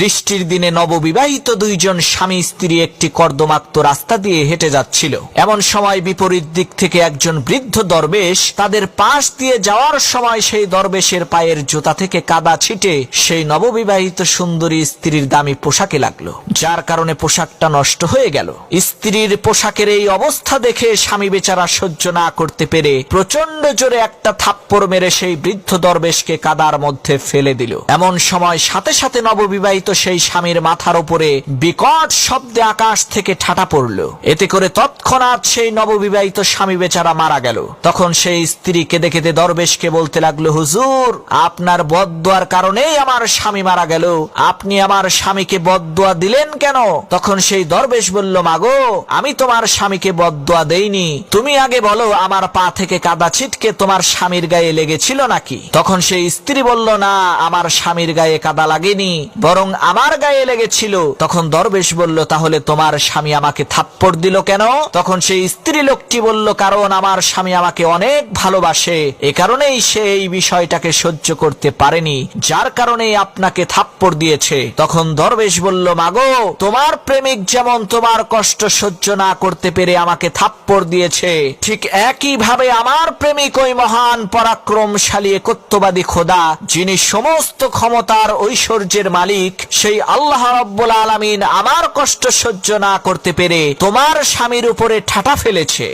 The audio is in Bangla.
বৃষ্টির দিনে নববিবাহিত দুইজন স্বামী স্ত্রী একটি কর্দমাক্ত রাস্তা দিয়ে হেঁটে যাচ্ছিল। এমন সময় বিপরীত দিক থেকে একজন বৃদ্ধ দরবেশ তাদের পাশ দিয়ে যাওয়ার সময় সেই দরবেশের পায়ের জুতা থেকে কাদা ছিটে সেই নববিবাহিত সুন্দরী স্ত্রীর দামি পোশাকে লাগল, যার কারণে পোশাকটা নষ্ট হয়ে গেল। স্ত্রীর পোশাকের এই অবস্থা দেখে স্বামী বেচারা সহ্য না করতে পেরে প্রচণ্ড জোরে একটা থাপ্পড় মেরে সেই বৃদ্ধ দরবেশকে কাদার মধ্যে ফেলে দিল। এমন সময় সাথে সাথে নববিবাহিত সেই স্বামীর মাথার উপরে বিকট শব্দে আকাশ থেকে ঠাটা পড়ল। এতে করে তৎক্ষণাৎ সেই নববিবাহিত স্বামী বেচারা মারা গেল। তখন সেই স্ত্রী কেঁদে কেঁদে দরবেশকে বলতে লাগল, হুজুর, আপনার বদদোয়ার কারণেই আমার স্বামী মারা গেল। আপনি আমার স্বামীকে বদদোয়া দিলেন কেন? তখন সেই দরবেশ বলল, মাগো, আমি তোমার স্বামীকে বদদোয়া দেইনি। তুমি আগে বলো, আমার পা থেকে কাদা ছিটকে তোমার স্বামীর গায়ে লেগেছিল নাকি? তখন সেই স্ত্রী বলল, না, আমার স্বামীর গায়ে কাদা লাগেনি, বরং আমার গায়ে লেগেছিল। তখন দরবেশ বলল, তাহলে তোমার স্বামী আমাকে থাপ্পড় দিল কেন? তখন সেই স্ত্রী লোকটি বলল, কারণ আমার স্বামী আমাকে অনেক ভালোবাসে। এ কারণেই সে এই বিষয়টাকে সহ্য করতে পারেনি, যার কারণে আপনাকে থাপ্পড় দিয়েছে। তখন দরবেশ বলল, মাগো, তোমার প্রেমিক যেমন তোমার কষ্ট সহ্য না করতে পেরে আমাকে থাপ্পড় দিয়েছে, ঠিক একই ভাবে আমার প্রেমিক ওই মহান পরাক্রমশালী একত্ববাদী খোদা, যিনি সমস্ত ক্ষমতার ঐশ্বর্যের মালিক সেই আল্লাহ রব্বুল আলমিন আমার কষ্ট সহ্য না করতে পেরে তোমার স্বামীর উপরে ঠাটা ফেলেছে।